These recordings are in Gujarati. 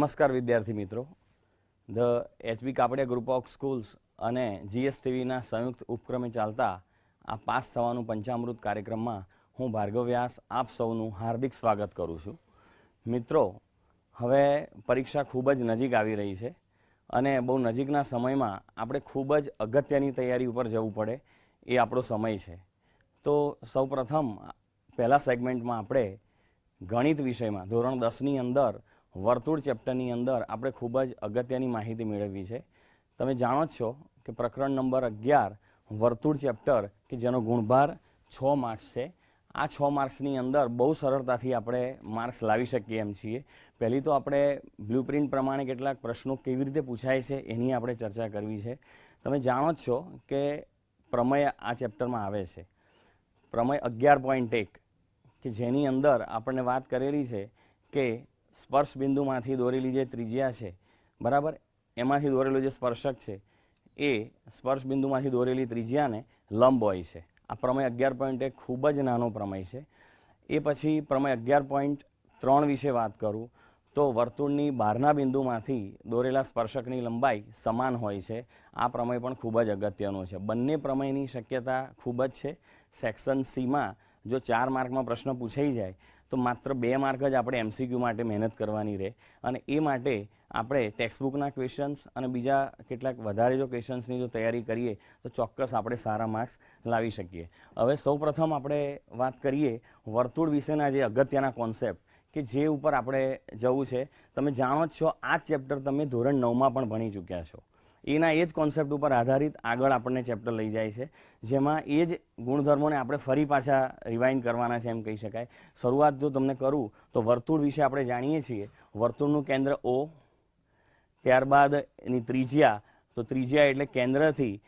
નમસ્કાર વિદ્યાર્થી મિત્રો. The HB Kapadia group of schools અને જીએસટીવીના સંયુક્ત ઉપક્રમે ચાલતા આ પાસ થવાનું પંચામૃત કાર્યક્રમમાં હું ભાર્ગવ વ્યાસ આપ સૌનું હાર્દિક સ્વાગત કરું છું. મિત્રો, હવે પરીક્ષા ખૂબ જ નજીક આવી રહી છે અને બહુ નજીકના સમયમાં આપણે ખૂબ જ અગત્યની તૈયારી ઉપર જવું પડે એ આપણો સમય છે. તો સૌપ્રથમ પહેલા સેગમેન્ટમાં આપણે ગણિત વિષયમાં ધોરણ દસની અંદર વર્તુળ ચેપ્ટરની અંદર આપણે ખૂબ જ અગત્યની માહિતી મેળવવી છે. તમે જાણો જ છો કે પ્રકરણ નંબર અગિયાર, વર્તુળ ચેપ્ટર, કે જેનો ગુણભાર છ માર્ક્સ છે. આ છ માર્ક્સની અંદર બહુ સરળતાથી આપણે માર્ક્સ લાવી શકીએ એમ છીએ. પહેલી તો આપણે બ્લુપ્રિન્ટ પ્રમાણે કેટલાક પ્રશ્નો કેવી રીતે પૂછાય છે એની આપણે ચર્ચા કરવી છે. તમે જાણો જ છો કે પ્રમેય આ ચેપ્ટરમાં આવે છે. પ્રમેય અગિયાર પોઈન્ટ એક, કે જેની અંદર આપણને વાત કરેલી છે કે સ્પર્શ બિંદુમાંથી દોરેલી જે ત્રિજ્યા છે, બરાબર? એમાંથી દોરેલું જે સ્પર્શક છે, એ સ્પર્શ બિંદુમાંથી દોરેલી ત્રિજ્યાને લંબ હોય છે. આ પ્રમેય અગિયાર પોઈન્ટ એક ખૂબ જ નાનો પ્રમેય છે. એ પછી પ્રમેય અગિયાર પોઈન્ટ ત્રણ વિશે વાત કરું, તો વર્તુળની બહારના બિંદુમાંથી દોરેલા સ્પર્શકની લંબાઈ સમાન હોય છે. આ પ્રમેય પણ ખૂબ જ અગત્યનો છે. બંને પ્રમેયની શક્યતા ખૂબ જ છે. સેક્શન સીમાં જો ચાર માર્કમાં પ્રશ્ન પૂછાઈ જાય, તો માત્ર બે માર્ક જ આપણે એમસીક્યુ માટે મહેનત કરવાની રહે. અને એ માટે આપણે ટેક્સ્ટબુકના ક્વેશ્ચન્સ અને બીજા કેટલાક વધારે જો ક્વેશ્ચન્સની જો તૈયારી કરીએ, તો ચોક્કસ આપણે સારા માર્ક્સ લાવી શકીએ. હવે સૌપ્રથમ આપણે વાત કરીએ વર્તુળ વિશેના જે અગત્યના કોન્સેપ્ટ કે જે ઉપર આપણે જવું છે. તમે જાણો જ છો, આ ચેપ્ટર તમે ધોરણ નવમાં પણ ભણી ચૂક્યા છો. એના એ જ કોન્સેપ્ટ ઉપર આધારિત આગળ આપણને ચેપ્ટર લઈ જાય છે. જેમાં એ જ ગુણધર્મોને આપણે ફરી પાછા રિવાઇન્ડ કરવાના છે એમ કહી શકાય. શરૂઆત જો તમને કરું, તો વર્તુળ વિશે આપણે જાણીએ છીએ. વર્તુળનું કેન્દ્ર ઓ ત્યારબાદ એની ત્રિજ્યા. તો ત્રિજ્યા એટલે કેન્દ્રથી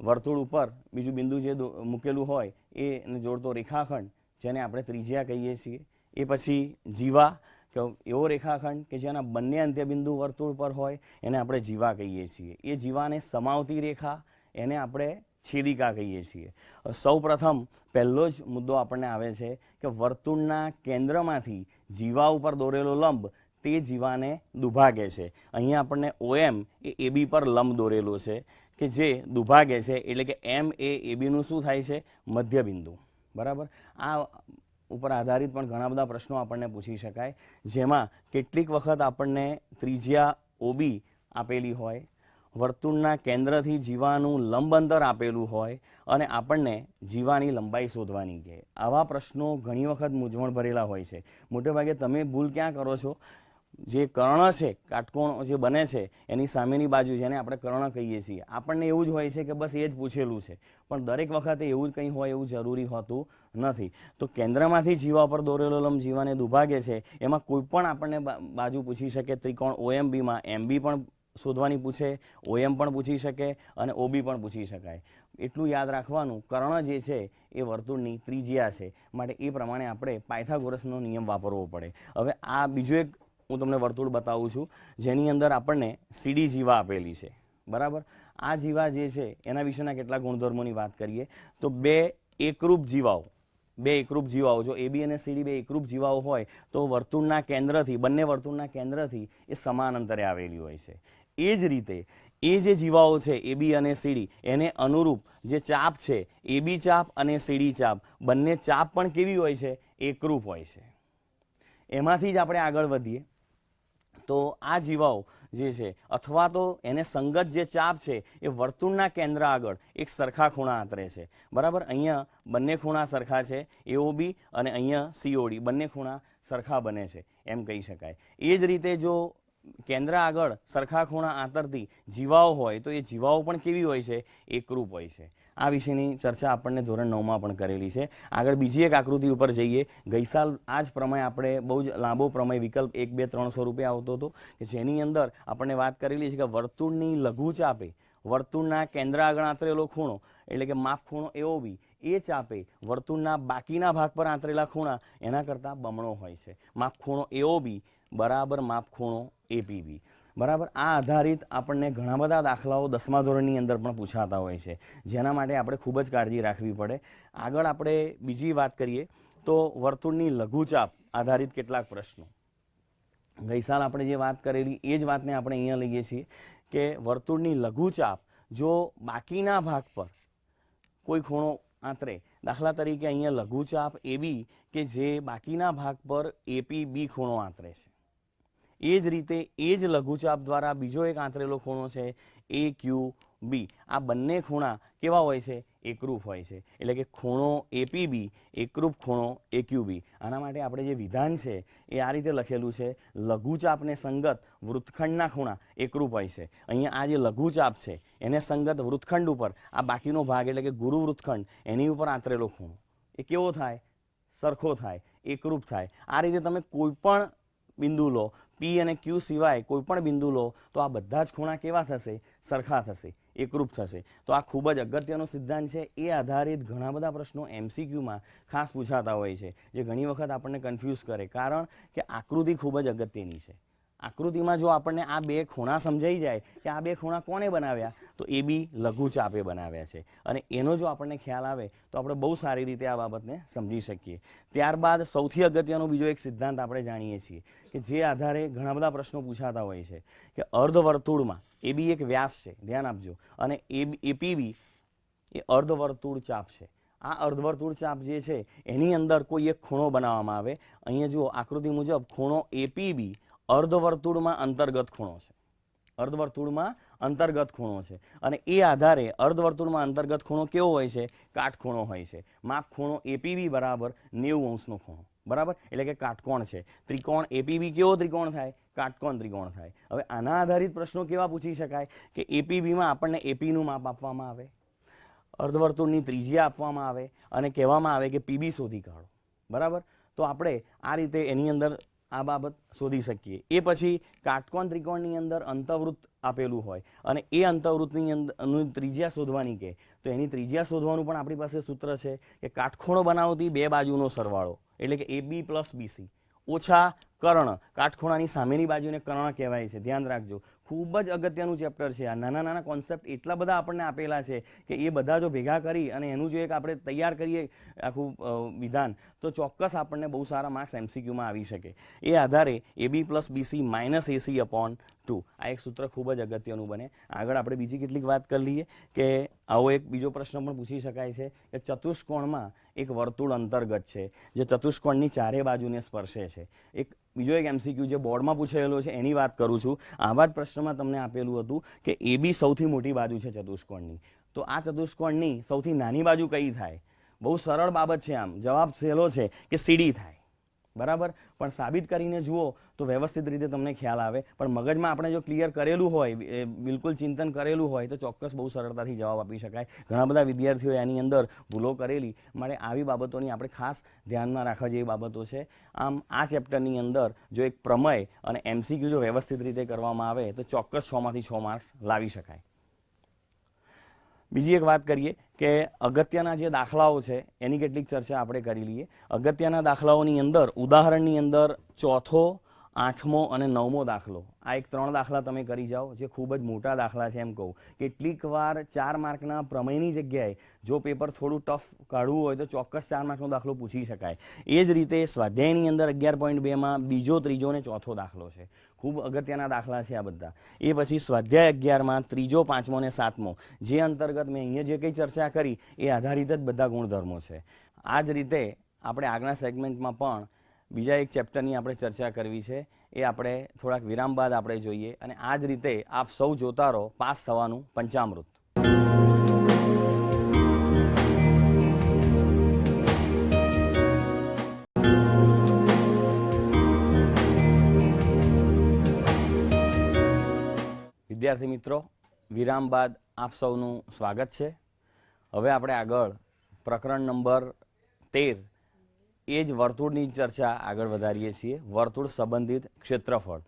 વર્તુળ ઉપર બીજું બિંદુ જે મૂકેલું હોય, એને જોડતો રેખાખંડ, જેને આપણે ત્રિજ્યા કહીએ છીએ. એ પછી જીવા કે એવો રેખાખંડ કે જેના બંને અંત્યબિંદુ વર્તુળ પર હોય, એને આપણે જીવા કહીએ છીએ. એ જીવાને સમાવતી રેખા એને આપણે છેદિકા કહીએ છીએ. સૌ પ્રથમ પહેલો જ મુદ્દો આપણને આવે છે કે વર્તુળના કેન્દ્રમાંથી જીવા ઉપર દોરેલો લંબ તે જીવાને દુભાગે છે. અહીંયા આપણને ઓએમ એ એબી પર લંબ દોરેલો છે કે જે દુભાગે છે, એટલે કે એમ એ એબીનું શું થાય છે? મધ્યબિંદુ. બરાબર? આ ઉપર આધારિત પણ ઘણા બધા પ્રશ્નો આપણને પૂછી શકાય. જેમાં કેટલીક વખત આપણને ત્રિજ્યા ઓબી આપેલી હોય, વર્તુળના કેન્દ્રથી જીવાનું લંબ અંતર આપેલું હોય અને આપણને જીવાની લંબાઈ શોધવાની કહે આવા પ્રશ્નો ઘણી વખત મૂંઝવણ ભરેલા હોય છે. મોટેભાગે તમે ભૂલ ક્યાં કરો છો? જે કર્ણ છે, કાટકોણ જે બને છે, એની સામેની બાજુ જેને આપણે કર્ણ કહીએ છીએ. આપણને એવું જ હોય છે કે બસ એ જ પૂછેલું છે. પણ દરેક વખતે એવું જ કંઈ હોય એવું જરૂરી હોતું નથી. તો કેન્દ્રમાંથી જીવા પર દોરેલો લંબ જીવાને દુભાગે છે, એમાં કોઈ પણ આપણને બાજુ પૂછી શકે. ત્રિકોણ ઓએમબીમાં એમબી પણ શોધવાની પૂછે ઓએમ પણ પૂછી શકે અને ઓબી પણ પૂછી શકાય. એટલું યાદ રાખવાનું, કર્ણ જે છે એ વર્તુળની ત્રિજ્યા છે. માટે એ પ્રમાણે આપણે પાયથાગોરસનો નિયમ વાપરવો પડે. હવે આ બીજું એક હું તમને વર્તુળ બતાવું છું, જેની અંદર આપણને સીડી જીવા આપેલી છે. બરાબર? આ જીવા જે છે, એના વિશેના કેટલા ગુણધર્મોની વાત કરીએ, તો બે એકરૂપ જીવાઓ, બે એકરૂપ જીવાઓ. જો એબી અને સીડી બે એકરૂપ જીવાઓ હોય, તો વર્તુળના કેન્દ્રથી, બંને વર્તુળના કેન્દ્રથી એ સમાન અંતરે આવેલી હોય છે. એ જ રીતે, એ જે જીવાઓ છે એબી અને સીડી એને અનુરૂપ જે ચાપ છે એબી ચાપ અને સીડી ચાપ, બંને ચાપ પણ કેવી હોય છે? એકરૂપ હોય છે. એમાંથી જ આપણે આગળ વધીએ. તો આ જીવાઓ જે છે, અથવા તો એને સંગત જે ચાપ છે, એ વર્તુળના કેન્દ્ર આગળ એક સરખા ખૂણા આંતરે છે. બરાબર? અહીંયા બંને ખૂણા સરખા છે એઓબી અને અહીંયા સીઓડી બંને ખૂણા સરખા બને છે, એમ કહી શકાય. એ જ રીતે જો કેન્દ્ર આગળ સરખા ખૂણા આંતરથી જીવાઓ હોય, તો એ જીવાઓ પણ કેવી હોય છે? એકરૂપ હોય છે. આ વિશેની ચર્ચા આપણને ધોરણ નવમાં પણ કરેલી છે. આગળ બીજી એક આકૃતિ ઉપર જઈએ. ગઈ સાલ આ જ પ્રમેય આપણે બહુ જ લાંબો પ્રમેય વિકલ્પ એક બે ત્રણ સ્વરૂપે આવતો હતો કે જેની અંદર આપણને વાત કરેલી છે કે વર્તુળની લઘુ ચાપે, વર્તુળના કેન્દ્ર આગળ આંતરેલો ખૂણો, એટલે કે માપ ખૂણો એવો બી એ ચાપે વર્તુળના બાકીના ભાગ પર આંતરેલા ખૂણા, એના કરતાં બમણો હોય છે. માપ ખૂણો એઓ બી બરાબર માપ ખૂણો એપીબી બરાબર? આ આધારિત આપણને ઘણા બધા દાખલાઓ દસમા ધોરણની અંદર પણ પૂછાતા હોય છે. જેના માટે આપણે ખૂબ જ કાળજી રાખવી પડે. આગળ આપણે બીજી વાત કરીએ તો વર્તુળની લઘુચાપ આધારિત કેટલાક પ્રશ્નો. ગઈ આપણે જે વાત કરેલી, એ જ વાતને આપણે અહીંયા લઈએ છીએ કે વર્તુળની લઘુચાપ જો બાકીના ભાગ પર કોઈ ખૂણો આંતરે, દાખલા તરીકે અહીંયા લઘુચાપ એબી કે જે બાકીના ભાગ પર એપી બી ખૂણો આંતરે છે. એ જ રીતે એ જ લઘુચાપ દ્વારા બીજો એક આંતરેલો ખૂણો છે એ ક્યુ બી. આ બંને ખૂણા કેવા હોય છે? એકરૂપ હોય છે. એટલે કે ખૂણો એપીબી એકરૂપ ખૂણો એક્યુબી આના માટે આપણે જે વિધાન છે એ આ રીતે લખેલું છે, લઘુચાપને સંગત વૃત્તખંડના ખૂણા એકરૂપ હોય છે. અહીંયા આ જે લઘુચાપ છે, એને સંગત વૃત્તખંડ ઉપર, આ બાકીનો ભાગ એટલે કે ગુરુ વૃત્તખંડ, એની ઉપર આંતરેલો ખૂણો. એ કેવો થાય? સરખો થાય. એકરૂપ થાય. આ રીતે તમે કોઈ પણ બિંદુ લો. પી અને ક્યુ સિવાય કોઈ પણ બિંદુ લો, તો આ બધા જ ખૂણા કેવા થશે? સરખા થશે. એકરૂપ થશે. તો આ ખૂબ જ અગત્યનો સિદ્ધાંત છે. એ આધારિત ઘણા બધા પ્રશ્નો એમસીક્યુમાં ખાસ પૂછાતા હોય છે, જે ઘણી વખત આપણને કન્ફ્યુઝ કરે. કારણ કે આકૃતિ ખૂબ જ અગત્યની છે. આકૃતિમાં જો આપણને આ બે ખૂણા સમજાઈ જાય કે આ બે ખૂણા કોણે બનાવ્યા, તો એ બી લઘુચાપે બનાવ્યા છે. અને એનો જો આપણને ખ્યાલ આવે, તો આપણે બહુ સારી રીતે આ બાબતને સમજી શકીએ. ત્યારબાદ સૌથી અગત્યનો બીજો એક સિદ્ધાંત આપણે જાણીએ છીએ કે જે આધારે ઘણા બધા પ્રશ્નો પૂછાતા હોય છે કે અર્ધવર્તુળમાં, એ બી એક વ્યાસ છે, ધ્યાન આપજો. અને એ એપીબી એ અર્ધવર્તુળ ચાપ છે. આ અર્ધવર્તુળ ચાપ જે છે, એની અંદર કોઈ એક ખૂણો બનાવવામાં આવે. અહીંયા જુઓ આકૃતિ મુજબ ખૂણો એપીબી અર્ધવર્તુળમાં અંતર્ગત ખૂણો છે. અર્ધવર્તુળમાં અંતર્ગત ખૂણો છે. અને એ આધારે અર્ધવર્તુળમાં અંતર્ગત ખૂણો કેવો હોય છે? કાટખૂણો હોય છે. માપ ખૂણો એપીબી બરાબર નેવું અંશનો ખૂણો. બરાબર? એટલે કે કાટકોણ છે. ત્રિકોણ એપીબી કેવો ત્રિકોણ થાય? કાટકોણ ત્રિકોણ થાય. હવે આના આધારિત પ્રશ્નો કેવા પૂછી શકાય? કે એપીબીમાં આપણને એપીનું માપ આપવામાં આવે? અર્ધવર્તુળની ત્રિજ્યા આપવામાં આવે? અને કહેવામાં આવે કે પીબી શોધી કાઢો. બરાબર? તો આપણે આ રીતે એની અંદર આ બાબત શોધી શકીએ. એ પછી કાટકોણ ત્રિકોણની અંદર અંતવૃત્ત આપેલું હોય અને એ અંતવૃત્તની અંદર ત્રિજ્યા શોધવાની કે. તો એની ત્રિજ્યા શોધવાનું પણ આપણી પાસે સૂત્ર છે કે કાટખૂણો બનાવતી બે બાજુનો સરવાળો. એટલે કે એ બી પ્લસ બીસી ઓછા કર્ણ, કાટખૂણાની સામેની બાજુને કર્ણ કહેવાય છે. ધ્યાન રાખજો. ખૂબ જ અગત્યનું ચેપ્ટર છે. આ નાના નાના કોન્સેપ્ટ એટલા બધા આપણને આપેલા છે કે એ બધા જો ભેગા કરી અને એનું જો એક આપણે તૈયાર કરીએ આખું વિધાન, તો ચોક્કસ આપણને બહુ સારા માર્ક્સ એમસીક્યુમાં આવી શકે. એ આધારે A B plus BC minus AC upon two આ એક સૂત્ર ખૂબ જ અગત્યનું બને. આગળ આપણે બીજી કેટલીક વાત કરી લઈએ કે આવો એક બીજો પ્રશ્ન પણ પૂછી શકાય છે કે ચતુષ્કોણમાં એક વર્તુળ અંતર્ગત છે, જે ચતુષ્કોણની ચારે બાજુને સ્પર્શે છે. એક બીજો એક એમસીક્યુ જે બોર્ડમાં પૂછાયેલો છે, એની વાત કરું છું. આવા જ પ્રશ્નમાં તમને આપેલું હતું કે એ બી સૌથી મોટી બાજુ છે ચતુષ્કોણની. તો આ ચતુષ્કોણની સૌથી નાની બાજુ કઈ થાય? બહુ સરળ બાબત છે આમ. જવાબ સહેલો છે કે સીડી થાય. બરાબર? પણ સાબિત કરીને જુઓ તો વ્યવસ્થિત રીતે તમને ખ્યાલ આવે. પણ મગજમાં આપણે જો ક્લિયર કરેલું હોય બિલકુલ ચિંતન કરેલું હોય, તો ચોક્કસ બહુ સરળતાથી જવાબ આપી શકાય. ઘણા બધા વિદ્યાર્થીઓ એની અંદર ભૂલો કરેલી. માટે આવી બાબતોની આપણે ખાસ ધ્યાનમાં રાખવા જેવી બાબતો છે. આમ, આ ચેપ્ટરની અંદર જો એક પ્રમેય અને એમસીક્યુ જો વ્યવસ્થિત રીતે કરવામાં આવે, તો ચોક્કસ છમાંથી છ માર્ક્સ લાવી શકાય. બીજી એક વાત કરીએ કે અગત્યના જે દાખલાઓ છે, એની કેટલીક ચર્ચા આપણે કરી લઈએ. અગત્યના દાખલાઓની અંદર, ઉદાહરણની અંદર ચોથો, આઠમો અને નવમો દાખલો. આ એક ત્રણ દાખલા તમે કરી જાઓ, જે ખૂબ જ મોટા દાખલા છે એમ કહું. કેટલીક વાર ચાર માર્કના પ્રમેયની જગ્યાએ જો પેપર થોડું ટફ કાઢવું હોય તો ચોક્કસ ચાર માર્કનો દાખલો પૂછી શકાય. એ જ રીતે સ્વાધ્યાયની અંદર અગિયાર પોઈન્ટ બેમાં બીજો, ત્રીજો અને ચોથો દાખલો છે. ખૂબ અગત્યના દાખલા છે આ બધા. એ પછી સ્વાધ્યાય અગિયારમાં, ત્રીજો, પાંચમો અને સાતમો. જે અંતર્ગત મેં અહીંયા જે કંઈ ચર્ચા કરી, એ આધારિત જ બધા ગુણધર્મો છે. આ જ રીતે આપણે આગળના સેગમેન્ટમાં પણ બીજા એક ચેપ્ટરની આપણે ચર્ચા કરવી છે. એ આપણે થોડાક વિરામ બાદ આપણે જોઈએ. અને આ જ રીતે આપ સૌ જોતા રહો, પાસ થવાનું પંચામૃત. વિદ્યાર્થી મિત્રો, વિરામ બાદ આપ સૌનું સ્વાગત છે. હવે આપણે આગળ પ્રકરણ નંબર તેર. એ જ વર્તુળની ચર્ચા આગળ વધારીએ છીએ. વર્તુળ સંબંધિત ક્ષેત્રફળ.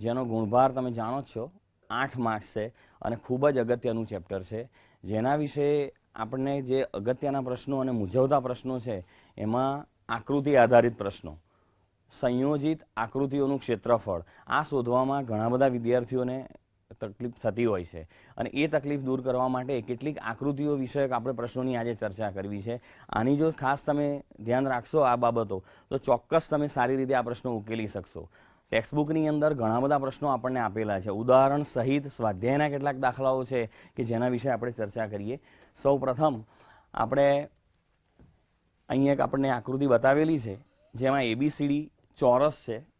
જેનો ગુણભાર તમે જાણો જ છો, આઠ માર્ક્સ છે અને ખૂબ જ અગત્યનું ચેપ્ટર છે. જેના વિશે આપણને જે અગત્યના પ્રશ્નો અને મૂંઝવતા પ્રશ્નો છે, એમાં આકૃતિ આધારિત પ્રશ્નો. સંયોજિત આકૃતિઓનું ક્ષેત્રફળ. આ શોધવામાં ઘણા બધા વિદ્યાર્થીઓને તકલીફ થતી હોય છે. અને એ તકલીફ દૂર કરવા માટે કેટલીક આકૃતિઓ વિષયક આપણે પ્રશ્નોની આજે ચર્ચા કરવી છે. આની જો ખાસ તમે ધ્યાન રાખશો આ બાબતો, તો ચોક્કસ તમે સારી રીતે આ પ્રશ્નો ઉકેલી શકશો. ટેક્સ્ટબુકની અંદર ઘણા બધા પ્રશ્નો આપણને આપેલા છે. ઉદાહરણ સહિત સ્વાધ્યાયના કેટલાક દાખલાઓ છે કે જેના વિશે આપણે ચર્ચા કરીએ. સૌ પ્રથમ, આપણે અહીં એક આપણને આકૃતિ બતાવેલી છે, જેમાં એબીસીડી ચોરસ છે.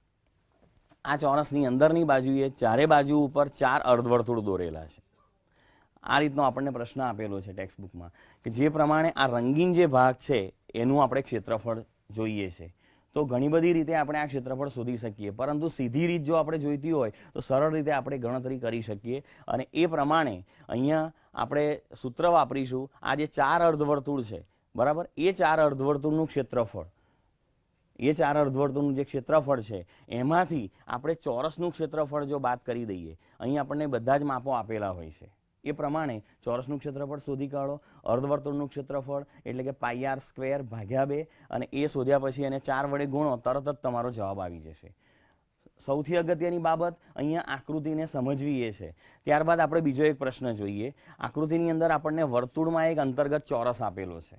આ ચોરસની અંદરની બાજુએ ચારે બાજુ ઉપર ચાર અર્ધવર્તુળ દોરેલા છે. આ રીતનો આપણને પ્રશ્ન આપેલો છે ટેક્સ્ટબુકમાં કે જે પ્રમાણે આ રંગીન જે ભાગ છે, એનું આપણે ક્ષેત્રફળ જોઈએ છે. તો ઘણી બધી રીતે આપણે આ ક્ષેત્રફળ શોધી શકીએ, પરંતુ સીધી રીત જો આપણે જોઈતી હોય, તો સરળ રીતે આપણે ગણતરી કરી શકીએ અને એ પ્રમાણે અહીંયા આપણે સૂત્ર વાપરીશું. આ જે ચાર અર્ધવર્તુળ છે, બરાબર? એ ચાર અર્ધવર્તુળનું ક્ષેત્રફળ એ ચાર અર્ધવર્તુળનું જે ક્ષેત્રફળ છે, એમાંથી આપણે ચોરસનું ક્ષેત્રફળ જો બાદ કરી દઈએ, અહીં આપણને બધા જ માપો આપેલા હોય છે. એ પ્રમાણે ચોરસનું ક્ષેત્રફળ શોધી કાઢો, અર્ધવર્તુળનું ક્ષેત્રફળ એટલે કે પાઈ આર સ્ક્વેર ભાગ્યા બે અને એ શોધ્યા પછી એને ચાર વડે ગુણો, તરત જ તમારો જવાબ આવી જશે. સૌથી અગત્યની બાબત અહીંયા આકૃતિને સમજવી એ છે. ત્યારબાદ આપણે બીજો એક પ્રશ્ન જોઈએ. આકૃતિની અંદર આપણને વર્તુળમાં એક અંતર્ગત ચોરસ આપેલો છે.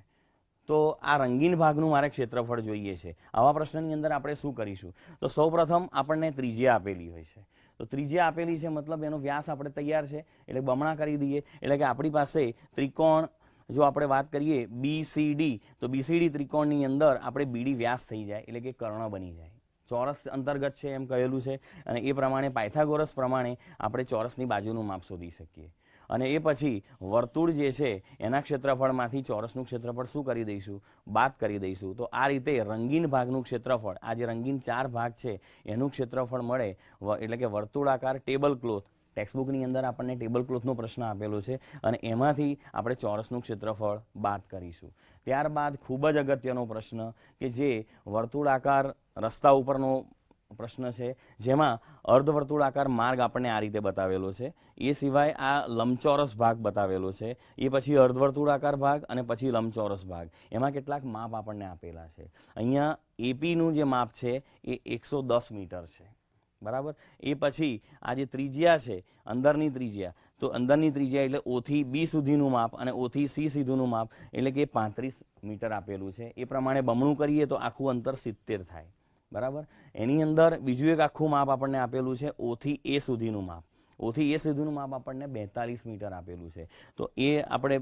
તો આ રંગીન ભાગનું મારે ક્ષેત્રફળ જોઈએ છે. આવા પ્રશ્નની અંદર આપણે શું કરીશું? તો સૌપ્રથમ આપણને ત્રિજ્યા આપેલી હોય છે. તો ત્રિજ્યા આપેલી છે મતલબ એનો વ્યાસ આપણે તૈયાર છે, એટલે બમણા કરી દઈએ. એટલે કે આપણી પાસે ત્રિકોણ, જો આપણે વાત કરીએ બીસીડી તો બીસીડી ત્રિકોણની અંદર આપણે બીડી વ્યાસ થઈ જાય, એટલે કે કર્ણ બની જાય. ચોરસ અંતર્ગત છે એમ કહેલું છે. અને એ પ્રમાણે પાયથાગોરસ પ્રમાણે આપણે ચોરસની બાજુનું માપ શોધી શકીએ. અને એ પછી વર્તુળ જે છે, એના ક્ષેત્રફળમાંથી ચોરસનું ક્ષેત્રફળ શું કરી દઈશું? બાદ કરી દઈશું. તો આ રીતે રંગીન ભાગનું ક્ષેત્રફળ, આ જે રંગીન ચાર ભાગ છે, એનું ક્ષેત્રફળ મળે એટલે કે વર્તુળાકાર ટેબલ ક્લોથ. ટેક્સ્ટબુકની અંદર આપણને ટેબલ ક્લોથનો પ્રશ્ન આપેલો છે અને એમાંથી આપણે ચોરસનું ક્ષેત્રફળ બાદ કરીશું. ત્યારબાદ ખૂબ જ અગત્યનો પ્રશ્ન કે જે વર્તુળાકાર રસ્તા ઉપરનો પ્રશ્ન છે. જેમાં અર્ધવર્તુળાકાર માર્ગ આપણને આ રીતે બતાવેલો છે. એ સિવાય આ લંબચોરસ ભાગ બતાવેલો છે. એ પછી અર્ધવર્તુળાકાર ભાગ અને પછી લંબચોરસ ભાગ. એમાં કેટલાક માપ આપણને આપેલા છે. અહીંયા એપીનું જે માપ છે એ એકસો દસ મીટર છે. બરાબર? એ પછી આ જે ત્રિજ્યા છે, અંદરની ત્રિજ્યા, તો અંદરની ત્રિજ્યા એટલે ઓથી બી સુધીનું માપ અને ઓથી સી સુધીનું માપ એટલે કે પાંત્રીસ મીટર આપેલું છે. એ પ્રમાણે બમણું કરીએ તો આખું અંતર સિત્તેર થાય. બરાબર? એની અંદર બીજું એક આખું માપ આપણને આપેલું છે ઓથી એ સુધીનું માપ. ઓથી એ સુધીનું માપ આપણને બેતાલીસ મીટર આપેલું છે. તો એ આપણે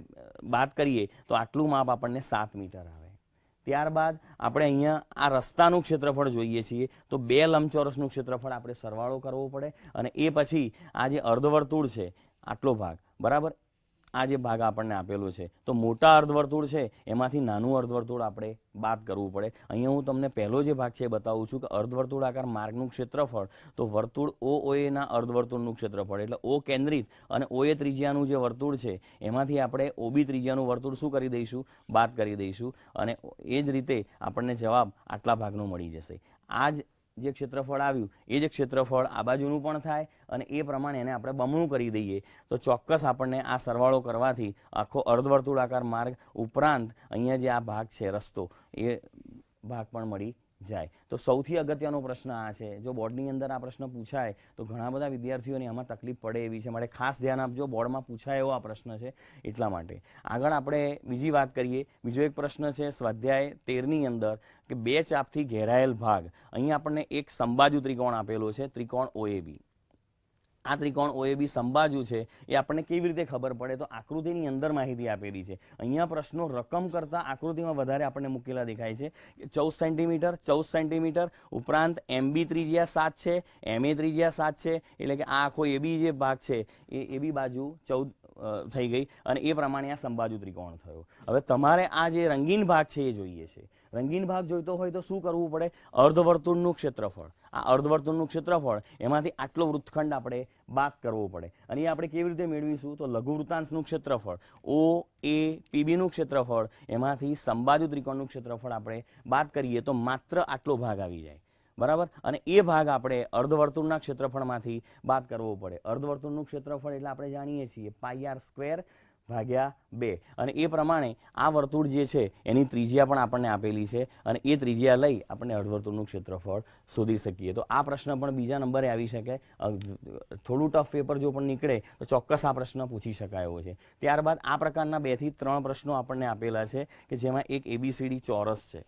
વાત કરીએ તો આટલું માપ આપણને સાત મીટર આવે. ત્યારબાદ આપણે અહીંયા આ રસ્તાનું ક્ષેત્રફળ જોઈએ છીએ તો બે લંબચોરસનું ક્ષેત્રફળ આપણે સરવાળો કરવો પડે અને એ પછી આ જે અર્ધવર્તુળ છે આટલો ભાગ, બરાબર? આ જે ભાગ આપણને આપેલો છે. તો મોટા અર્ધવર્તુળ છે, એમાંથી નાનું અર્ધવર્તુળ આપણે બાદ કરવું પડે. અહીંયા હું તમને પહેલો જે ભાગ છે એ બતાવું છું કે અર્ધવર્તુળાકાર માર્ગનું ક્ષેત્રફળ, તો વર્તુળ ઓ ઓએના અર્ધવર્તુળનું ક્ષેત્રફળ, એટલે ઓ કેન્દ્રિત અને ઓએ ત્રિજ્યાનું જે વર્તુળ છે, એમાંથી આપણે ઓબી ત્રિજ્યાનું વર્તુળ શું કરી દઈશું? બાદ કરી દઈશું. અને એ જ રીતે આપણને જવાબ આટલા ભાગનો મળી જશે. આ જ જે ક્ષેત્રફળ આવ્યું, એ જ ક્ષેત્રફળ આ બાજુનું પણ થાય અને એ પ્રમાણે એને આપણે બમણું કરી દઈએ. તો ચોક્કસ આપણને આ સરવાળો કરવાથી આખો અર્ધવર્તુળાકાર માર્ગ ઉપરાંત અહીંયા જે આ ભાગ છે રસ્તો, એ ભાગ પણ મળી જાય. તો સૌથી અગત્યનો પ્રશ્ન આ છે. જો બોર્ડની અંદર આ પ્રશ્ન પૂછાય, તો ઘણા બધા વિદ્યાર્થીઓને આમાં તકલીફ પડે એવી છે. માટે ખાસ ધ્યાન આપજો, બોર્ડમાં પૂછાય એવો આ પ્રશ્ન છે એટલા માટે. આગળ આપણે બીજી વાત કરીએ. બીજો એક પ્રશ્ન છે સ્વાધ્યાય તેરની અંદર કે બે ચાપથી ઘેરાયેલ ભાગ. અહીં આપણને એક સંબાજુ ત્રિકોણ આપેલો છે, ત્રિકોણ ઓએબી આ ત્રિકોણ ઓએબી સંબાજુ છે, એ આપણને કેવી રીતે ખબર પડે? તો આકૃતિની અંદર માહિતી આપેલી છે. અહીંયા પ્રશ્નો રકમ કરતાં આકૃતિમાં વધારે આપણને મૂકેલા દેખાય છે. ચૌદ સેન્ટીમીટર ચૌદ સેન્ટીમીટર, ઉપરાંત એમબી ત્રિજ્યા સાત છે એમએ ત્રિજ્યા સાત છે, એટલે કે આ આખો એબી જે ભાગ છે, એ એબી બાજુ ચૌદ થઈ ગઈ અને એ પ્રમાણે આ સંબાજુ ત્રિકોણ થયો. હવે તમારે આ જે રંગીન ભાગ છે એ જોઈએ છે. રંગીન ભાગ જોઈતો હોય તો શું કરવું પડે? અર્ધવર્તુળનું ક્ષેત્રફળ. આ અર્ધવર્તુળનું ક્ષેત્રફળ એમાંથી આટલો વૃત્તખંડ આપણે બાદ કરવો પડે. અને એ આપણે કેવી રીતે મેળવીશું? તો લઘુ વૃત્તાંશનું ક્ષેત્રફળ. ઓ એ પીબીનું ક્ષેત્રફળ. એમાંથી સંબાજુ ત્રિકોણનું ક્ષેત્રફળ આપણે બાદ કરીએ તો માત્ર આટલો ભાગ આવી જાય. બરાબર? અને એ ભાગ આપણે અર્ધવર્તુળના ક્ષેત્રફળમાંથી બાદ કરવો પડે. અર્ધવર્તુળનું ક્ષેત્રફળ એટલે આપણે જાણીએ છીએ પાઈ આર સ્ક્વેર ભાગ્યા બે. અને એ પ્રમાણે આ વર્તુળ જે છે, એની ત્રિજ્યા પણ આપણને આપેલી છે અને એ ત્રિજ્યા લઈ આપણે અર્ધવર્તુળનું ક્ષેત્રફળ શોધી શકીએ. તો આ પ્રશ્ન પણ બીજા નંબરે આવી શકે. થોડું ટફ પેપર જો પણ નીકળે, તો ચોક્કસ આ પ્રશ્ન પૂછી શકાય એવો છે. ત્યારબાદ આ પ્રકારના બેથી ત્રણ પ્રશ્નો આપણને આપેલા છે કે જેમાં એક એબીસીડી ચોરસ છે.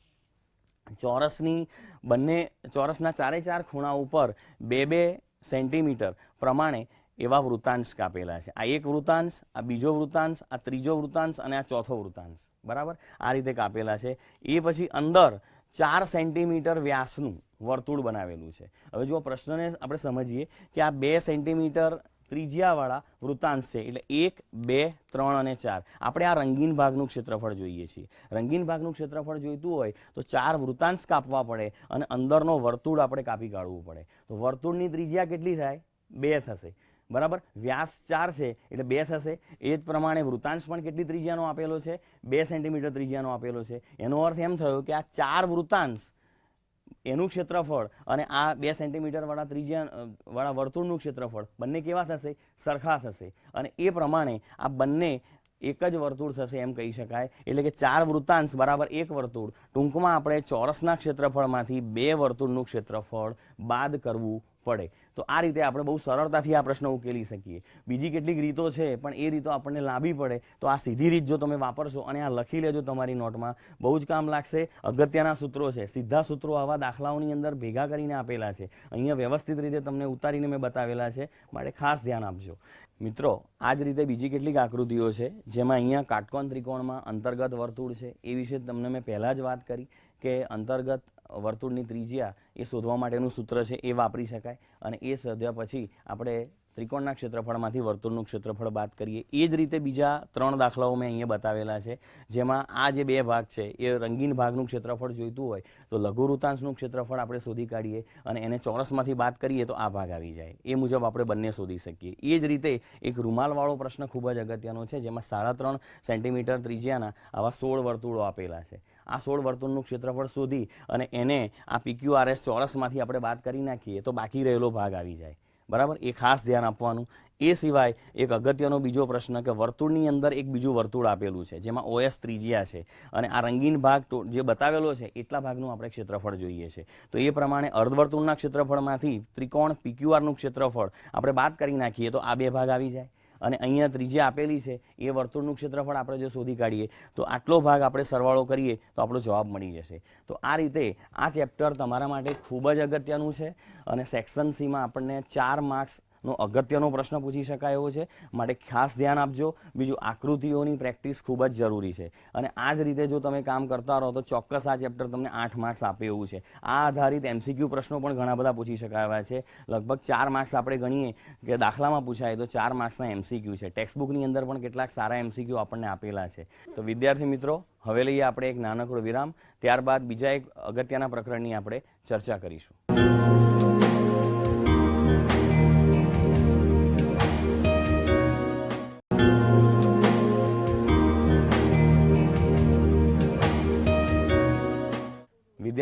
ચોરસની બંને, ચોરસના ચારે ચાર ખૂણા ઉપર બે બે સેન્ટીમીટર પ્રમાણે એવા વૃતાંશ કાપેલા છે. આ એક વૃતાંશ આ બીજો વૃતાંશ આ ત્રીજો વૃતાંશ અને આ ચોથો વૃતાંશ બરાબર? આ રીતે કાપેલા છે. એ પછી અંદર ચાર સેન્ટીમીટર વ્યાસનું વર્તુળ બનાવેલું છે. હવે જો પ્રશ્નને આપણે સમજીએ કે આ બે સેન્ટીમીટર ત્રિજ્યાવાળા વૃતાંશ છે. એટલે એક, બે, ત્રણ અને ચાર. આપણે આ રંગીન ભાગનું ક્ષેત્રફળ જોઈએ છીએ. રંગીન ભાગનું ક્ષેત્રફળ જોઈતું હોય તો ચાર વૃતાંશ કાપવા પડે અને અંદરનો વર્તુળ આપણે કાપી કાઢવું પડે. તો વર્તુળની ત્રિજ્યા કેટલી થાય? બે થશે. બરાબર? વ્યાસ ચાર છે, એટલે બે થશે. એ જ પ્રમાણે વૃતાંશ પણ કેટલી ત્રિજ્યાનો આપેલો છે? બે સેન્ટીમીટર ત્રિજ્યાનો આપેલો છે. એનો અર્થ એમ થયો કે આ ચાર વૃતાંશ એનું ક્ષેત્રફળ અને આ બે સેન્ટીમીટરવાળા ત્રિજ્યા વાળા વર્તુળનું ક્ષેત્રફળ બંને કેવા થશે? સરખા થશે. અને એ પ્રમાણે આ બંને એક જ વર્તુળ થશે એમ કહી શકાય. એટલે કે ચાર વૃતાંશ બરાબર એક વર્તુળ. ટૂંકમાં આપણે ચોરસના ક્ષેત્રફળમાંથી બે વર્તુળનું ક્ષેત્રફળ બાદ કરવું પડે. તો આ રીતે આપણે બહુ સરળતાથી આ પ્રશ્ન ઉકેલી શકીએ. બીજી કેટલીક રીતો છે, પણ એ રીતો આપણને લાંબી પડે. તો આ સીધી રીત જો તમે વાપરશો અને આ લખી લેજો તમારી નોટમાં, બહુ જ કામ લાગશે. અગત્યના સૂત્રો છે, સીધા સૂત્રો આવા દાખલાઓની અંદર ભેગા કરીને આપેલા છે. અહીંયા વ્યવસ્થિત રીતે તમને ઉતારીને મેં બતાવેલા છે. માટે ખાસ ધ્યાન આપજો. મિત્રો આ જ રીતે બીજી કેટલીક આકૃતિઓ છે, જેમાં અહીંયા કાટકોણ ત્રિકોણમાં અંતર્ગત વર્તુળ છે. એ વિશે તમને મેં પહેલાં જ વાત કરી કે અંતર્ગત વર્તુળની ત્રિજ્યા એ શોધવા માટેનું સૂત્ર છે, એ વાપરી શકાય. અને એ શોધ્યા પછી આપણે ત્રિકોણના ક્ષેત્રફળમાંથી વર્તુળનું ક્ષેત્રફળ બાદ કરીએ. એ જ રીતે બીજા ત્રણ દાખલાઓ મેં અહીંયા બતાવેલા છે. જેમાં આ જે બે ભાગ છે, એ રંગીન ભાગનું ક્ષેત્રફળ જોઈતું હોય, તો લઘુ વૃતાંશનું ક્ષેત્રફળ આપણે શોધી કાઢીએ અને એને ચોરસમાંથી બાદ કરીએ તો આ ભાગ આવી જાય. એ મુજબ આપણે બંને શોધી શકીએ. એ જ રીતે એક રૂમાલવાળો પ્રશ્ન ખૂબ જ અગત્યનો છે, જેમાં સાડા ત્રણ સેન્ટીમીટર ત્રિજ્યાના આવા સોળ વર્તુળો આપેલા છે. આ સોળ વર્તુળનું ક્ષેત્રફળ શોધી અને એને આ પીક્યુઆરએસ ચોરસમાંથી આપણે વાત કરી નાખીએ તો બાકી રહેલો ભાગ આવી જાય. બરાબર? એ ખાસ ધ્યાન આપવાનું. એ સિવાય એક અગત્યનો બીજો પ્રશ્ન કે વર્તુળની અંદર એક બીજું વર્તુળ આપેલું છે, જેમાં ઓએસ ત્રિજ્યા છે. અને આ રંગીન ભાગ જે બતાવેલો છે, એટલા ભાગનું આપણે ક્ષેત્રફળ જોઈએ છે. તો એ પ્રમાણે અર્ધવર્તુળના ક્ષેત્રફળમાંથી ત્રિકોણ પીક્યુઆરનું ક્ષેત્રફળ આપણે બાદ કરી નાખીએ તો આ બે ભાગ આવી જાય. અને અહીંયા ત્રીજી આપેલી છે, એ વર્તુળનું ક્ષેત્રફળ આપણે જો શોધી કાઢીએ, તો આટલો ભાગ આપણે સરવાળો કરીએ, તો આપણો જવાબ મળી જશે. તો આ રીતે આ ચેપ્ટર તમારા માટે ખૂબ જ અગત્યનું છે અને સેક્શન સીમાં આપણને ચાર માર્ક્સ નો અગત્યનો પ્રશ્ન પૂછી શકાય એવો છે. માટે ખાસ ધ્યાન આપજો. બીજું, આકૃતિઓની પ્રેક્ટિસ ખૂબ જ જરૂરી છે. અને આ જ રીતે જો તમે કામ કરતા રહો તો ચોક્કસ આ ચેપ્ટર તમને આઠ માર્ક્સ આપે એવું છે. આ આધારિત એમસીક્યુ પ્રશ્નો પણ ઘણા બધા પૂછી શકાય છે. લગભગ ચાર માર્ક્સ આપણે ગણીએ કે દાખલામાં પૂછાય તો ચાર માર્ક્સના એમસીક્યુ છે. ટેક્સ્ટબુકની અંદર પણ કેટલાક સારા એમસીક્યુ આપણને આપેલા છે. તો વિદ્યાર્થી મિત્રો, હવે લઈએ આપણે એક નાનકડો વિરામ. ત્યારબાદ બીજા એક અગત્યના પ્રકરણની આપણે ચર્ચા કરીશું.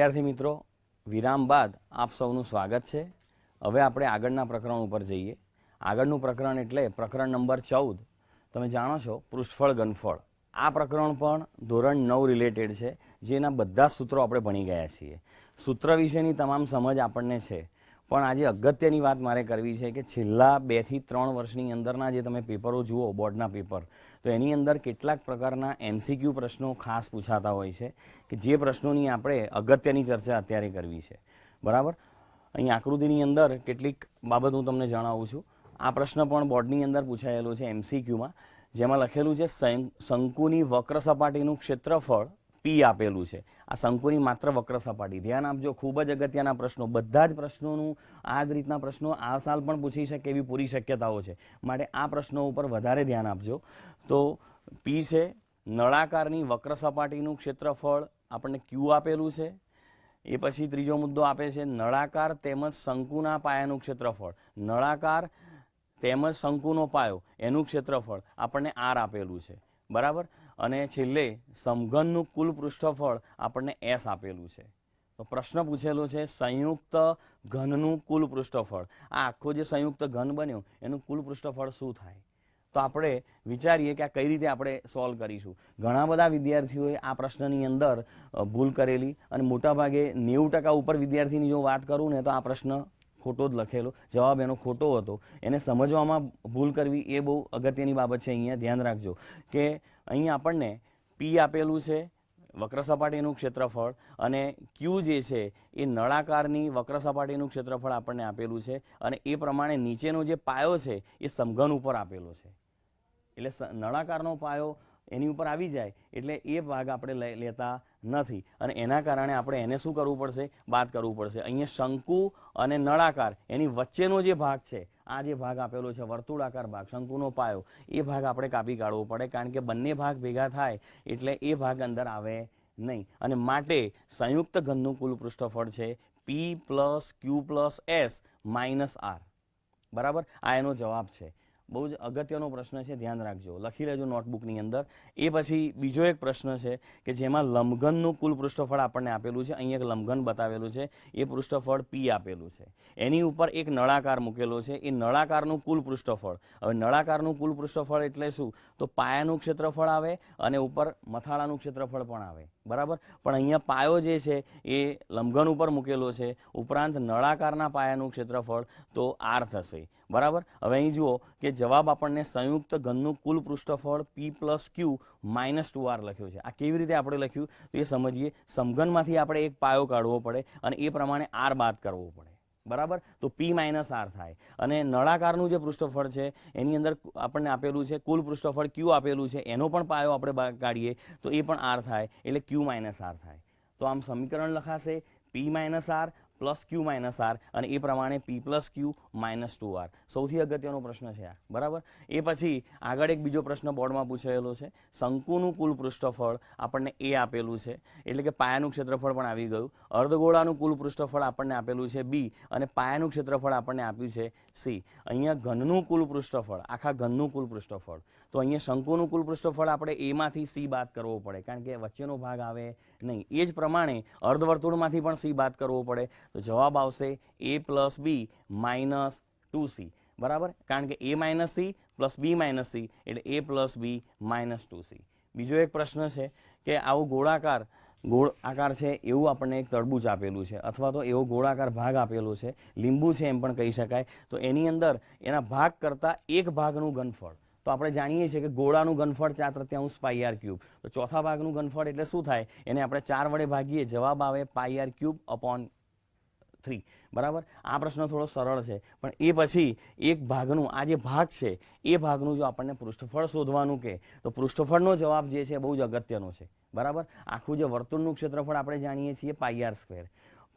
વિદ્યાર્થી મિત્રો, વિરામ બાદ આપ સૌનું સ્વાગત છે. હવે આપણે આગળના પ્રકરણ ઉપર જઈએ. આગળનું પ્રકરણ એટલે પ્રકરણ નંબર ચૌદ. તમે જાણો છો પૃષ્ઠફળ ગનફળ. આ પ્રકરણ પણ ધોરણ નવ રિલેટેડ છે, જેના બધા સૂત્રો આપણે ભણી ગયા છીએ. સૂત્ર વિશેની તમામ સમજ આપણને છે. પણ આજે અગત્યની વાત મારે કરવી છે કે છેલ્લા બેથી ત્રણ વર્ષની અંદરના જે તમે પેપરો જુઓ, બોર્ડના પેપર તો એની અંદર કેટલાક પ્રકારના એમસીક્યુ પ્રશ્નો ખાસ પૂછાતા હોય છે કે જે પ્રશ્નોની આપણે અગત્યની ચર્ચા અત્યારે કરવી છે. બરાબર? અહીં આકૃતિની અંદર કેટલીક બાબત હું તમને જણાવું છું. આ પ્રશ્ન પણ બોર્ડની અંદર પૂછાયેલો છે એમસીક્યુમાં જેમાં લખેલું છે શંકુની વક્ર સપાટીનું ક્ષેત્રફળ પી આપેલું છે. આ શંકુની માત્ર વક્ર સપાટી. ધ્યાન આપજો, ખૂબ જ અગત્યના પ્રશ્નો, બધા જ પ્રશ્નોનું આ જ રીતના પ્રશ્નો આ સાલ પણ પૂછી શકે એવી પૂરી શક્યતાઓ છે. માટે આ પ્રશ્નો ઉપર વધારે ધ્યાન આપજો. તો પી છે, નળાકારની વક્ર સપાટીનું ક્ષેત્રફળ આપણને ક્યુ આપેલું છે. એ પછી ત્રીજો મુદ્દો આપે છે, નળાકાર તેમજ શંકુના પાયાનું ક્ષેત્રફળ. નળાકાર તેમજ શંકુનો પાયો, એનું ક્ષેત્રફળ આપણને આર આપેલું છે. બરાબર? અને છેલ્લે સમઘનનું કુલ પૃષ્ઠફળ આપણને એસ આપેલું છે. તો પ્રશ્ન પૂછેલો છે, સંયુક્ત ઘનનું કુલ પૃષ્ઠફળ. આ આખો જે સંયુક્ત ઘન બન્યો, એનું કુલ પૃષ્ઠફળ શું થાય? તો આપણે વિચારીએ કે આ કઈ રીતે આપણે સોલ્વ કરીશું. ઘણા બધા વિદ્યાર્થીઓએ આ પ્રશ્નની અંદર ભૂલ કરેલી અને મોટાભાગે નેવું ટકા ઉપર વિદ્યાર્થીની જો વાત કરું ને, તો આ પ્રશ્ન ખોટો જ લખેલો. જવાબ એનો ખોટો હતો. એને સમજવામાં ભૂલ કરવી એ બહુ અગત્યની બાબત છે, અહીંયા ધ્યાન રાખજો. કે અહીં આપણને પી આપેલું છે વક્ર સપાટીનું ક્ષેત્રફળ અને ક્યુ જે છે એ નળાકારની વક્ર સપાટીનું ક્ષેત્રફળ આપણને આપેલું છે અને એ પ્રમાણે નીચેનો જે પાયો છે એ સમઘન ઉપર આપેલો છે. એટલે નળાકારનો પાયો એની ઉપર આવી જાય એટલે એ ભાગ આપણે લેતા નથી. અને એના કારણે આપણે એને શું કરવું પડશે? બાદ કરવું પડશે. અહીંયા શંકુ અને નળાકાર, એની વચ્ચેનો જે ભાગ છે, આ જે ભાગ આપેલો છે, વર્તુળાકાર ભાગ, શંકુનો પાયો, એ ભાગ આપણે કાપી કાઢવો પડે કારણ કે બંને ભાગ ભેગા થાય એટલે એ ભાગ અંદર આવે નહીં. અને માટે સંયુક્ત ઘનનું કુલ પૃષ્ઠફળ છે P plus Q plus S minus R બરાબર? આ એનો જવાબ છે. બહુ જ અગત્યનો પ્રશ્ન છે, ધ્યાન રાખજો. લખી લેજો નોટબુકની અંદર. એ પછી બીજો એક પ્રશ્ન છે કે જેમાં લંબઘનનું કુલ પૃષ્ઠફળ આપણને આપેલું છે, અહીં એક લંબઘન બતાવેલું છે, એ પૃષ્ઠફળ પી આપેલું છે. એની ઉપર એક નળાકાર મૂકેલો છે, એ નળાકારનું કુલ પૃષ્ઠફળ. હવે નળાકારનું કુલ પૃષ્ઠફળ એટલે શું? તો પાયાનું ક્ષેત્રફળ આવે અને ઉપર મથાળાનું ક્ષેત્રફળ પણ આવે. બરાબર? પણ અહીંયા પાયો જે છે એ લંબઘન ઉપર મૂકેલો છે. ઉપરાંત નળાકારના પાયાનું ક્ષેત્રફળ તો આર થશે. બરાબર? હવે અહીં જુઓ કે જવાબ આપણને સંયુક્ત ઘનનું કુલ પૃષ્ઠફળ P plus Q minus two R લખ્યું છે. આ કેવી રીતે આપણે લખ્યું? તો એ સમજીએ. સમઘનમાંથી આપણે એક પાયો કાઢવો પડે અને એ પ્રમાણે આર બાદ કરવો પડે. બરાબર? તો પી માઇનસ આર થાય. અને નળાકારનું જે પૃષ્ઠફળ છે, એની અંદર આપણને આપેલું છે, કુલ પૃષ્ઠફળ ક્યુ આપેલું છે, એનો પણ પાયો આપણે કાઢીએ, તો એ પણ આર થાય, એટલે ક્યુ માઇનસ આર થાય. તો આમ સમીકરણ લખાશે P minus R plus Q minus R અને એ પ્રમાણે P plus Q minus two R. સૌથી અગત્યનો પ્રશ્ન છે આ. બરાબર? એ પછી આગળ એક બીજો પ્રશ્ન બોર્ડમાં પૂછાયેલો છે. શંકુનું કુલ પૃષ્ઠફળ આપણને એ આપેલું છે. એટલે કે પાયાનું ક્ષેત્રફળ પણ આવી ગયું. અર્ધગોળાનું કુલ પૃષ્ઠફળ આપણને આપેલું છે બી અને પાયાનું ક્ષેત્રફળ આપણને આપ્યું છે સી. અહીંયા ઘનનું કુલ પૃષ્ઠફળ, આખા ઘનનું કુલ પૃષ્ઠફળ. તો અહીંયા શંકુનું કુલ પૃષ્ઠફળ આપણે એમાંથી સી બાદ કરવો પડે. કારણ કે વચ્ચેનો ભાગ આવે નહીં. એ જ પ્રમાણે અર્ધવર્તુળમાંથી પણ સી બાદ કરવો પડે. તો જવાબ આવશે A plus B minus two C બરાબર? કારણ કે A minus C plus B minus C એટલે A plus B minus two C બીજો એક પ્રશ્ન છે કે આવું ગોળાકાર, ગોળ આકાર છે એવું આપણને એક તરબૂચ આપેલું છે અથવા તો એવો ગોળાકાર ભાગ આપેલો છે, લીંબુ છે એમ પણ કહી શકાય. તો એની અંદર એના ભાગ કરતાં એક ભાગનું ઘનફળ. તો આપણે જાણીએ છીએ કે ગોળાનું ઘનફળ ચાર તૃતીયાંશ પાઈ આર ક્યુબ. તો ચોથા ભાગનું ઘનફળ એટલે શું થાય? એને આપણે ચાર વડે ભાગીએ. જવાબ આવે pi R cube upon three બરાબર? આ પ્રશ્ન થોડો સરળ છે, પણ એ પછી એક ભાગનું, આ જે ભાગ છે, એ ભાગનું જો આપણને પૃષ્ઠફળ શોધવાનું કે, તો પૃષ્ઠફળનો જવાબ જે છે બહુ જ અગત્યનો છે. બરાબર? આખું જે વર્તુળનું ક્ષેત્રફળ આપણે જાણીએ છીએ પાઈ આર સ્ક્વેર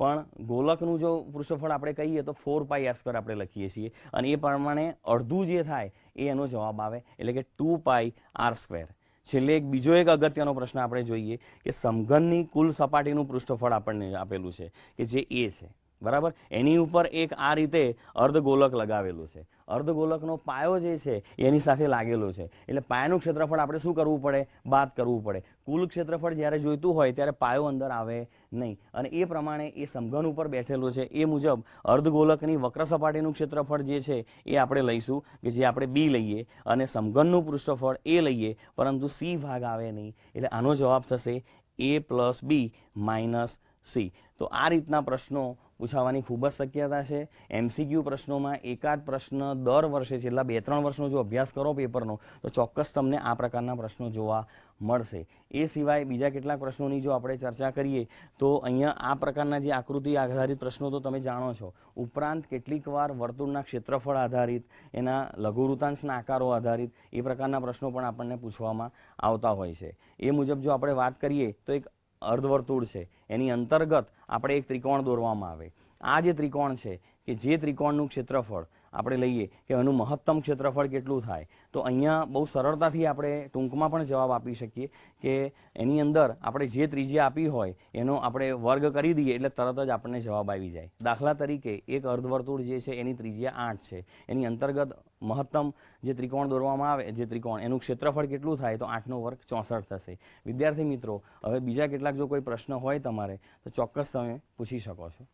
પણ ગોલકનું જો પૃષ્ઠફળ આપણે કહીએ તો ફોર પાઈ આર સ્ક્વેર આપણે લખીએ છીએ. અને એ પ્રમાણે અડધું જે થાય, એ એનો જવાબ આવે, એટલે કે ટુ પાઈ આર સ્ક્વેર છેલ્લે એક બીજો એક અગત્યનો પ્રશ્ન આપણે જોઈએ કે સમઘનની કુલ સપાટીનું પૃષ્ઠફળ આપણને આપેલું છે, કે જે એ છે. બરાબર? એની ઉપર એક આ રીતે અર્ધગોલક લગાવેલું છે. અર્ધગોલકનો પાયો જે છે, એની સાથે લાગેલો છે. એટલે પાયાનું ક્ષેત્રફળ આપણે શું કરવું પડે? બાદ કરવું પડે. કુલ ક્ષેત્રફળ જ્યારે જોઈતું હોય, ત્યારે પાયો અંદર આવે નહીં. અને એ પ્રમાણે એ સમઘન ઉપર બેઠેલો છે. એ મુજબ અર્ધગોલકની વક્ર સપાટીનું ક્ષેત્રફળ જે છે, એ આપણે લઈશું કે જે આપણે બી લઈએ. અને સમઘનનું પૃષ્ઠફળ એ લઈએ, પરંતુ સી ભાગ આવે નહીં. એટલે આનો જવાબ થશે A plus B minus C. તો આ રીતના પ્રશ્નો પૂછાવાની ખૂબ જ શક્યતા છે. એમસીક્યુ પ્રશ્નોમાં એકાદ પ્રશ્ન દર વર્ષે છેલ્લા બે ત્રણ વર્ષનો જો અભ્યાસ કરો પેપરનો, તો ચોક્કસ તમને આ પ્રકારના પ્રશ્નો જોવા મળશે. એ સિવાય બીજા કેટલાક પ્રશ્નોની જો આપણે ચર્ચા કરીએ, તો અહીંયા આ પ્રકારના જે આકૃતિ આધારિત પ્રશ્નો તો તમે જાણો છો. ઉપરાંત કેટલીક વાર વર્તુળના ક્ષેત્રફળ આધારિત, એના લઘુવૃતાંશના આકારો આધારિત, એ પ્રકારના પ્રશ્નો પણ આપણને પૂછવામાં આવતા હોય છે. એ મુજબ જો આપણે વાત કરીએ, તો એક અર્ધવર્તુળ છે. એની અંતર્ગત આપણે એક ત્રિકોણ દોરવામાં આવે. આ જે ત્રિકોણ છે, કે જે ત્રિકોણનું ક્ષેત્રફળ આપણે લઈએ કે એનું મહત્તમ ક્ષેત્રફળ કેટલું થાય. તો અહીંયા બહુ સરળતાથી આપણે ટૂંકમાં પણ જવાબ આપી શકીએ કે એની અંદર આપણે જે ત્રિજ્યા આપી હોય એનો આપણે વર્ગ કરી દઈએ એટલે તરત જ આપણને જવાબ આવી જાય. દાખલા તરીકે એક અર્ધવર્તુળ જે છે એની ત્રિજ્યા આઠ છે. એની અંતર્ગત મહત્તમ જે ત્રિકોણ દોરવામાં આવે, જે ત્રિકોણ એનું ક્ષેત્રફળ કેટલું થાય તો આઠનો વર્ગ ચોસઠ થશે. વિદ્યાર્થી મિત્રો, હવે બીજા કેટલાક જો કોઈ પ્રશ્ન હોય તમારે તો ચોક્કસ તમે પૂછી શકો છો.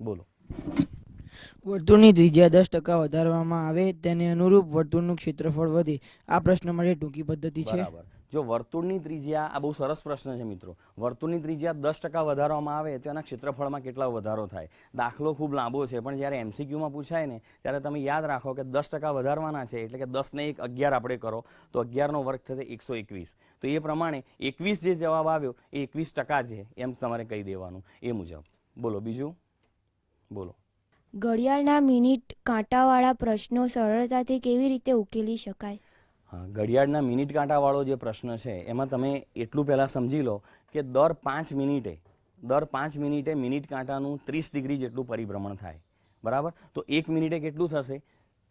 બોલો. વર્તુળની ત્રિજ્યા દસ ટકા વધારવામાં આવે તેને અનુરૂપ વર્તુળનું ક્ષેત્રફળ વધે. આ પ્રશ્ન માટે ટૂંકી પદ્ધતિ છે. જો વર્તુળની ત્રિજ્યા, આ બહુ સરસ પ્રશ્ન છે મિત્રો. વર્તુળની ત્રિજ્યા દસ ટકા વધારવામાં આવે તો એના ક્ષેત્રફળમાં કેટલો વધારો થાય? દાખલો ખૂબ લાંબો છે, પણ જ્યારે એમસીક્યુમાં પૂછાય ને, ત્યારે તમે યાદ રાખો કે દસ ટકા વધારવાના છે એટલે કે દસને એક અગિયાર આપણે કરો, તો અગિયારનો વર્ગ થશે એકસો એકવીસ. તો એ પ્રમાણે એકવીસ જે જવાબ આવ્યો, એ એકવીસ ટકા છે એમ તમારે કહી દેવાનું. એ મુજબ. બોલો, બીજું? બોલો. ઘડિયાળના મિનિટ કાંટાવાળા પ્રશ્નો સરળતાથી કેવી રીતે ઉકેલી શકાય? હા, ઘડિયાળના મિનિટ કાંટાવાળો જે પ્રશ્ન છે, એમાં તમે એટલું પહેલાં સમજી લો કે દર પાંચ મિનિટે, દર પાંચ મિનિટે મિનિટ કાંટાનું ત્રીસ ડિગ્રી જેટલું પરિભ્રમણ થાય. બરાબર? તો એક મિનિટે કેટલું થશે?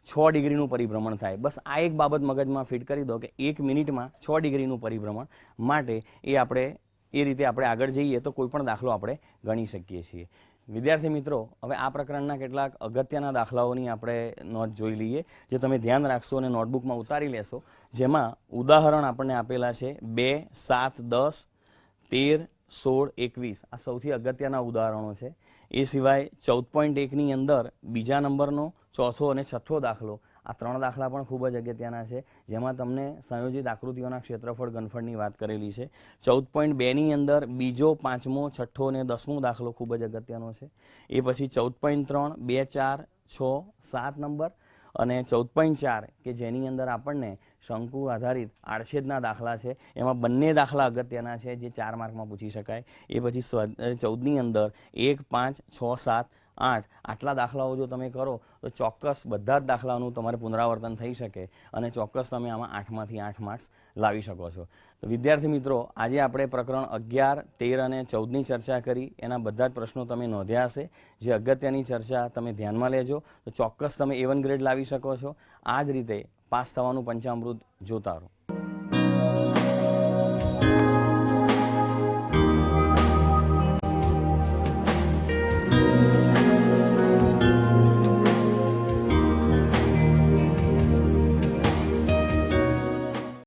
છ ડિગ્રીનું પરિભ્રમણ થાય. બસ આ એક બાબત મગજમાં ફિટ કરી દો કે એક મિનિટમાં છ ડિગ્રીનું પરિભ્રમણ માટે એ આપણે, એ રીતે આપણે આગળ જઈએ તો કોઈ પણ દાખલો આપણે ગણી શકીએ છીએ. વિદ્યાર્થી મિત્રો, હવે આ પ્રકરણના કેટલાક અગત્યના દાખલાઓની આપણે નોંધ જોઈ લઈએ. જે તમે ધ્યાન રાખશો અને નોટબુકમાં ઉતારી લેશો. જેમાં ઉદાહરણ આપણને આપેલા છે, બે, સાત, દસ, તેર, સોળ, એકવીસ. આ સૌથી અગત્યના ઉદાહરણો છે. એ સિવાય ચૌદ પોઈન્ટ એકની અંદર બીજા નંબરનો ચોથો અને છઠ્ઠો દાખલો. આ ત્રણ દાખલા પણ ખૂબ જ અગત્યના છે, જેમાં તમને સંયોજિત આકૃતિઓના ક્ષેત્રફળ ગનફળની વાત કરેલી છે. ચૌદ પોઈન્ટ બેની અંદર બીજો, પાંચમો, છઠ્ઠો અને દસમો દાખલો ખૂબ જ અગત્યનો છે. એ પછી ચૌદ પોઈન્ટ ત્રણ, બે ચાર, છ, સાત નંબર અને ચૌદ પોઈન્ટ ચાર, કે જેની અંદર આપણને શંકુ આધારિત આડછેદના દાખલા છે. એમાં બંને દાખલા અગત્યના છે, જે ચાર માર્કમાં પૂછી શકાય. એ પછી સ્વ- ચૌદની અંદર એક, પાંચ, છ, સાત આઠ. આટલા દાખલાઓ જો તમે કરો, તો ચોક્કસ બધા જ દાખલાઓનું તમારે પુનરાવર્તન થઈ શકે અને ચોક્કસ તમે આમાં આઠમાંથી આઠ માર્ક્સ લાવી શકો છો. તો વિદ્યાર્થી મિત્રો, આજે આપણે પ્રકરણ અગિયાર, તેર અને ચૌદની ચર્ચા કરી. એના બધા જ પ્રશ્નો તમે નોંધ્યા હશે. જે અગત્યની ચર્ચા તમે ધ્યાનમાં લેજો. તો ચોક્કસ તમે એ વન ગ્રેડ લાવી શકો છો. આ જ રીતે પાસ થવાનું પંચામૃત જોતા રહો.